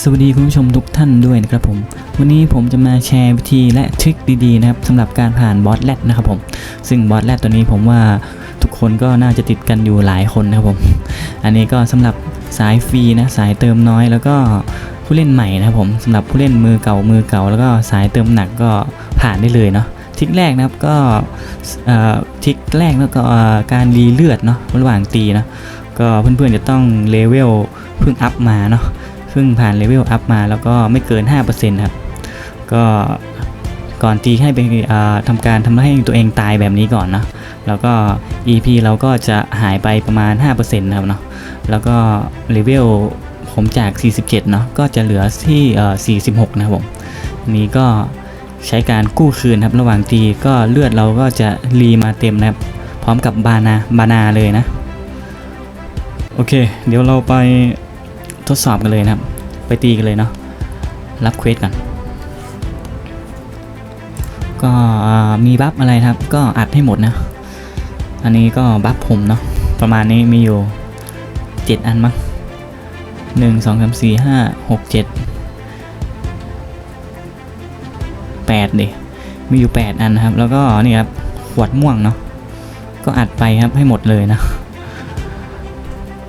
สวัสดีคุณผู้ชมทุกท่านด้วยนะครับผม วันนี้ผมจะมาแชร์วิธีและทริคดีๆนะครับสำหรับการผ่านบอสแรดนะครับผม ซึ่งบอสแรดตัวนี้ผมว่าทุกคนก็น่าจะติดกันอยู่หลายคนนะครับผม อันนี้ก็สำหรับสายฟรีนะสายเติมน้อยแล้วก็ผู้เล่นใหม่นะครับผมสำหรับผู้เล่นมือเก่ามือเก่า แล้วก็สายเติมหนักก็ผ่านได้เลยเนาะทริคแรกนะครับก็ทริคแรกแล้วก็การรีเลือดเนาะระหว่างตีนะก็เพื่อนๆจะต้องเลเวลเพิ่งอัพมาเนาะ พิ่งผ่านเลเวลอัพมาแล้วก็ไม่เกิน 5%ครับ ก็ก่อนตีให้ไปทำการทำให้ตัวเองตายแบบนี้ก่อนเนาะแล้วก็ EP เราก็จะหายไปประมาณ 5%นะครับเนาะแล้วก็เลเวลผมจาก 47 เนาะก็จะเหลือที่เอ่อ46 นะครับผมนนี้ก็ใช้การกู้คืนครับระหว่างตีก็เลือดเราก็จะรีมาเต็มนะครับพร้อมกับบานาบานาเลยนะ โอเค เดี๋ยวเราไป ทดสอบกันเลยนะครับ ไปตีกันเลยเนาะรับเควสกันก็มีบัฟอะไรครับ ก็อัดให้หมดนะ อันนี้ก็บัฟผมเนาะประมาณนี้มีอยู่ 7 อันมั้งหนึ่งสองสามสี่ห้าหกเจ็ดแปดดิมีอยู่ 8 อันนะครับ แล้วก็นี่ครับขวดม่วงเนาะก็อัดไปครับให้หมดเลยนะ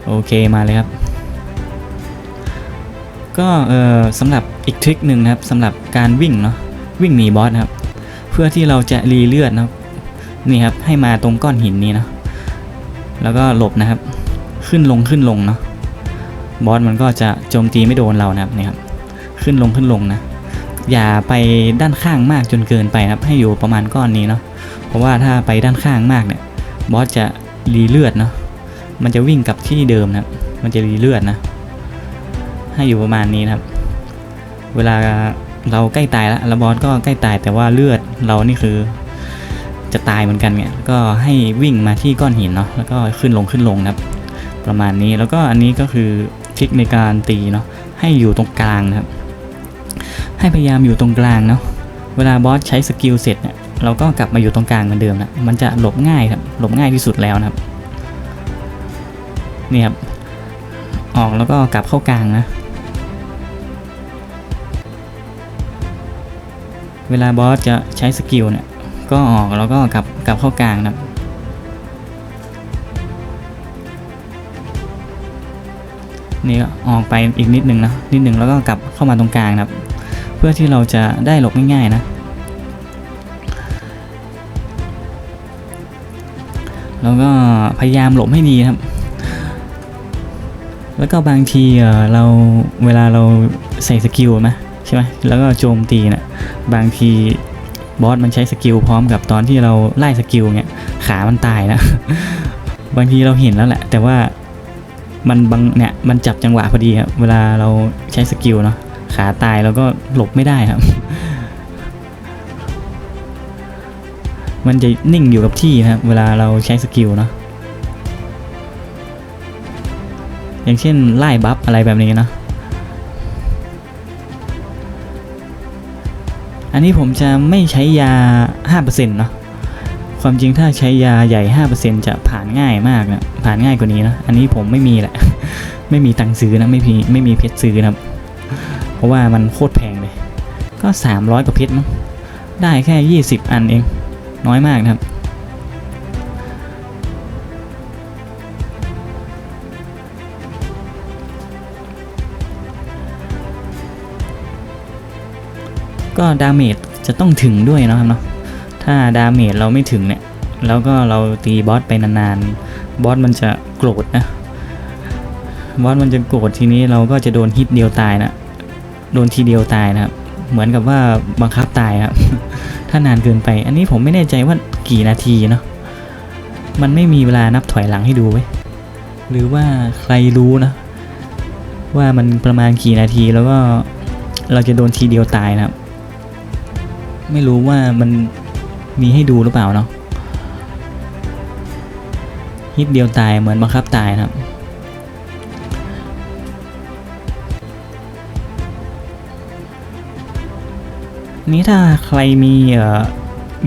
โอเคมาเลยครับ ก็เออสำหรับอีกทริคหนึ่งนะครับสำหรับการวิ่งเนาะวิ่งหนีบอสนะครับ เพื่อที่เราจะรีเลือดนะครับนี่ครับให้มาตรงก้อนหินนี้เนาะแล้วก็หลบนะครับ ขึ้นลงขึ้นลงเนาะบอสมันก็จะโจมตีไม่โดนเรานะครับนี่ครับขึ้นลงขึ้นลงนะอย่าไปด้านข้างมากจนเกินไปนะครับ ให้อยู่ประมาณก้อนนี้เนาะเพราะว่าถ้าไปด้านข้างมากเนี่ยบอสจะรีเลือดเนาะมันจะวิ่งกลับที่เดิมนะมันจะรีเลือดนะ ให้อยู่ประมาณนี้นะครับ เวลาเราใกล้ตายแล้วแล้วบอสก็ใกล้ตายแต่ว่าเลือดเรานี่คือจะตายเหมือนกันเนี่ยก็ให้วิ่งมาที่ก้อนหินเนาะแล้วก็ขึ้นลงขึ้นลงนะครับ ประมาณนี้แล้วก็อันนี้ก็คือทริคในการตีเนาะให้อยู่ตรงกลางนะครับ ให้พยายามอยู่ตรงกลางเนาะเวลาบอสใช้สกิลเสร็จเนี่ยเราก็กลับมาอยู่ตรงกลางเหมือนเดิมนะมันจะหลบง่ายครับหลบง่ายที่สุดแล้วนะครับนี่ครับออกแล้วก็กลับเข้ากลางนะ เวลาบอสจะใช้สกิลเนี่ย ก็ออกแล้วก็กลับกลับเข้ากลางนะครับนี่ก็ออกไปอีกนิดหนึ่งนะนิดหนึ่งแล้วก็กลับเข้ามาตรงกลางนะครับ เพื่อที่เราจะได้หลบง่ายๆนะ แล้วก็พยายามหลบให้ดีครับ แล้วก็บางทีเอ่อเราเวลาเราใส่สกิลไหม ใช่ไหมแล้วก็โจมตีนะ่ะบางทีบอสมันใช้สกิลพร้อมกับตอนที่เราไล่สกิลเนี่ยขามันตายนะ บางทีเราเห็นแล้วแหละ แต่ว่ามันบางเนี่ยมันจับจังหวะพอดีครับเวลาเราใช้สกิลเนาะขาตายแล้วก็หลบไม่ได้ครับ มันจะนิ่งอยู่กับที่นะครับเวลาเราใช้สกิลเนาะอย่างเช่นไล่บัฟอะไรแบบนี้นะ อันนี้ผมจะไม่ใช้ยา 5%เนาะความจริงถ้าใช้ยาใหญ่ 5%จะผ่านง่ายมากนะผ่านง่ายกว่านี้นะอันนี้ผมไม่มีแหละ ไม่มีตังค์ซื้อนะไม่มีไม่มีเพชรซื้อนะครับเพราะว่ามันโคตรแพงเลย ก็ 300กว่าเพชรมั้งได้แค่ 20 อันเอง น้อยมากนะครับ ก็ดาเมจจะต้องถึงด้วยนะครับเนาะถ้าดาเมจเราไม่ถึงเนี่ยแล้วก็เราตีบอสไปนานๆ บอสมันจะโกรธนะ บอสมันจะโกรธทีนี้เราก็จะโดนฮิตเดียวตายนะ โดนทีเดียวตายนะครับ เหมือนกับว่าบังคับตายครับ ถ้านานเกินไป อันนี้ผมไม่แน่ใจว่ากี่นาทีเนาะ มันไม่มีเวลานับถอยหลังให้ดูไว้ หรือว่าใครรู้นะ ว่ามันประมาณกี่นาทีแล้วก็เราจะโดนทีเดียวตายนะครับ ไม่รู้ว่ามันมีให้ดูหรือเปล่าเนาะฮิตเดียวตายเหมือนบังคับตายนะครับ นี้ถ้าใครมี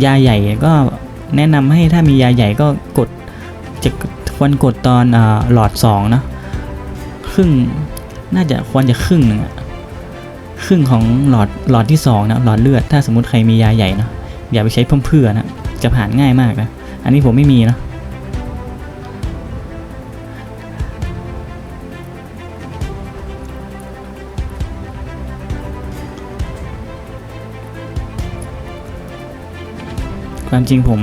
ยาใหญ่ก็แนะนำให้ถ้ามียาใหญ่ก็กดจะควรกดตอนออหลอด2นะครึ่งน่าจะควรจะครึ่งนึงอะ ครึ่งของหลอดหลอดที่สองนะหลอดเลือดถ้าสมมติใครมียาใหญ่นะอย่าไปใช้เพิ่มเพื่อนะจะผ่านง่ายมากนะอันนี้ผมไม่มีนะความจริงผม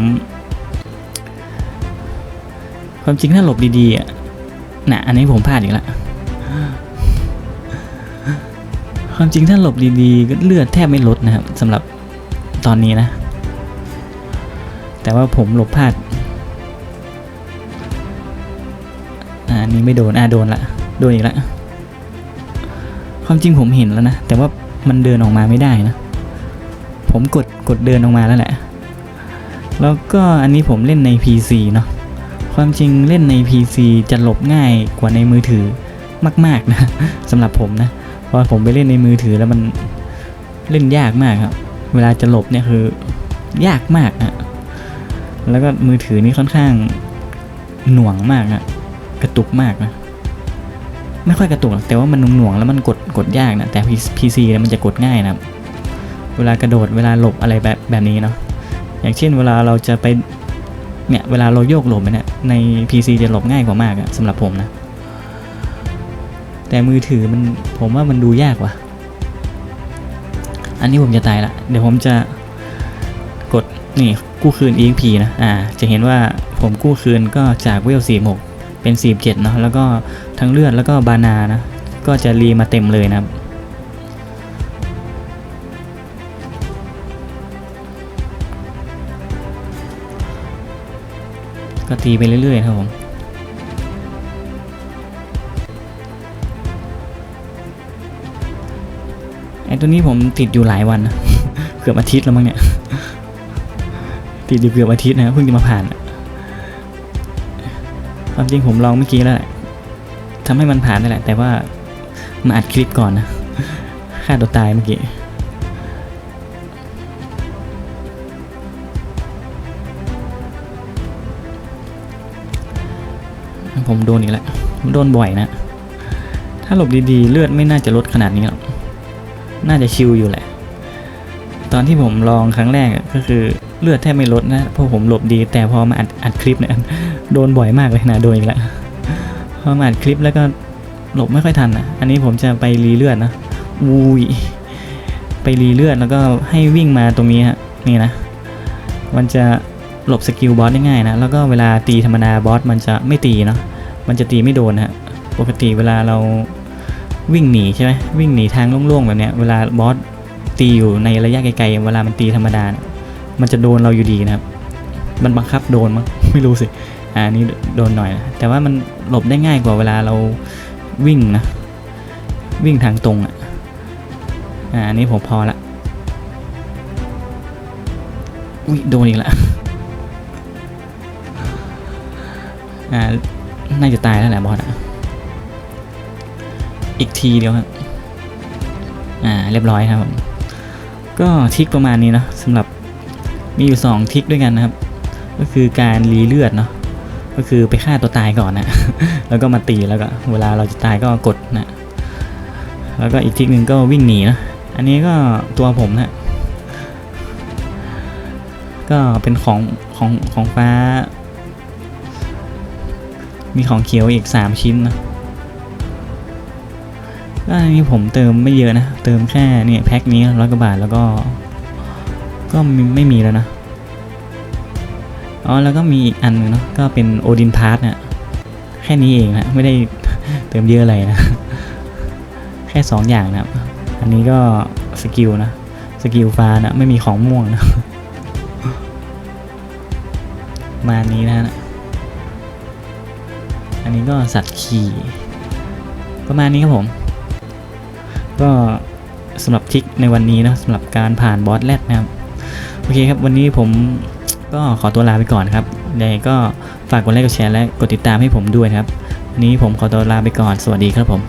ความจริงถ้าหลบดีๆอะนะอันนี้ผมพลาดอีกแล้ว ความจริงถ้าหลบดีๆก็เลือดแทบไม่ลดนะครับสำหรับตอนนี้นะ แต่ว่าผมหลบพลาดอ่าอันนี้ไม่โดน อ่าโดนละ โดนอีกละ ความจริงผมเห็นแล้วนะ แต่ว่ามันเดินออกมาไม่ได้นะ ผมกด กดเดินออกมาแล้วแหละ แล้วก็อันนี้ผมเล่นใน PC เนาะ ความจริงเล่นใน PC จะหลบง่ายกว่าในมือถือมาก ๆ นะสำหรับผมนะ เพราะผมไปเล่นในมือถือแล้วมันเล่นยากมากครับ เวลาจะหลบเนี่ยคือยากมากนะแล้วก็มือถือนี่ค่อนข้างหน่วงมากนะกระตุกมากนะไม่ค่อยกระตุกแต่ว่ามันหน่วงแล้วมันกดกดยากนะแต่ PC เนี่ยมันจะกดง่ายนะเวลากระโดดเวลาหลบอะไรแบบแบบนี้เนาะอย่างเช่นเวลาเราจะไปเนี่ยเวลาเราโยกหลบไปเนี่ยใน PC จะหลบง่ายกว่ามากอะสำหรับผมนะ แต่มือถือมันผมว่ามันดูยากว่ะ อันนี้ผมจะตายละ เดี๋ยวผมจะกดนี่กู้คืน EXP นะ อ่า จะเห็นว่าผมกู้คืนก็จากเวล46 เป็น 47 เนาะ แล้วก็ทั้งเลือดแล้วก็บานานะ ก็จะรีมาเต็มเลยนะครับก็ตีไปเรื่อยๆครับผม ไอ้ตัวนี้ผมติดอยู่หลายวันนะเกือบอาทิตย์แล้วมั้งเนี่ย ติดอยู่เกือบอาทิตย์นะเพิ่งจะมาผ่านความจริงผมลองเมื่อกี้แล้วทำให้มันผ่านได้แหละ แต่ว่ามาอัดคลิปก่อนนะฆ่าตัวตายเมื่อกี้ผมโดนอีกแล้วโดนบ่อยนะ ถ้าหลบดีๆ เลือดไม่น่าจะลดขนาดนี้หรอก น่าจะชิลอยู่แหละ ตอนที่ผมลองครั้งแรกก็คือเลือดแทบไม่ลดนะเพราะผมหลบดี แต่พอมาอัดอัดคลิปเนี่ยโดนบ่อยมากเลยนะโดนอีกแล้วพอมาอัดคลิปแล้วก็หลบไม่ค่อยทันนะอันนี้ผมจะไปรีเลือดนะอุ้ยไปรีเลือดแล้วก็ให้วิ่งมาตรงนี้ฮะนี่นะ มันจะหลบสกิลบอสได้ง่ายนะ แล้วก็เวลาตีธรรมดาบอสมันจะไม่ตีเนาะมันจะตีไม่โดนฮะปกติเวลาเรา วิ่งหนีใช่ไหมวิ่งหนีทางโล่งๆแบบเนี้ยเวลาบอสตีอยู่ในระยะไกลๆเวลามันตีธรรมดาเนี่ยมันจะโดนเราอยู่ดีนะครับ มันบังคับโดนมั้งไม่รู้สิอ่านี่โดนหน่อยนะแต่ว่ามันหลบได้ง่ายกว่าเวลาเราวิ่งนะวิ่งทางตรงอะอ่านี้ผมพอละอุ้ยโดนอีกแล้วอ่าน่าจะตายแล้วแหละบอสอะ อีกทีเดียวครับอ่าเรียบร้อยครับผมก็ทิกประมาณนี้เนอะสำหรับมีอยู่ 2 ทิกด้วยกันนะครับ ก็คือการรีเลือดเนาะก็คือไปฆ่าตัวตายก่อนนะ แล้วก็มาตีแล้วก็เวลาเราจะตายก็กดนะแล้วก็อีกทิกหนึ่งก็วิ่งหนีนะอันนี้ก็ตัวผมนะก็เป็นของของของฟ้า มีของเขียวอีก 3 ชิ้นนะ ก็อันนี้ผมเติมไม่เยอะนะ เติมแค่เนี่ยแพ็คนี้ร้อยกว่าบาทแล้วก็ ก็ไม่มีแล้วนะ อ๋อแล้วก็มีอีกอันนึงเนาะก็เป็นโอดินพาร์ทเนี่ยแค่นี้เองนะไม่ได้เติมเยอะอะไรนะ แค่ 2 อย่างนะอันนี้ก็สกิลนะสกิลฟ้านะไม่มีของม่วงนะมานี้นะฮะอันนี้ก็สัตว์ขี่ประมาณนี้ครับผม ก็สำหรับทริกในวันนี้นะสำหรับการผ่านบอสแรดนะครับ โอเคครับวันนี้ผมก็ขอตัวลาไปก่อนครับยังไงก็ฝากกดไลค์กดแชร์และกดติดตามให้ผมด้วยครับวันนี้ผมขอตัวลาไปก่อนสวัสดีครับผม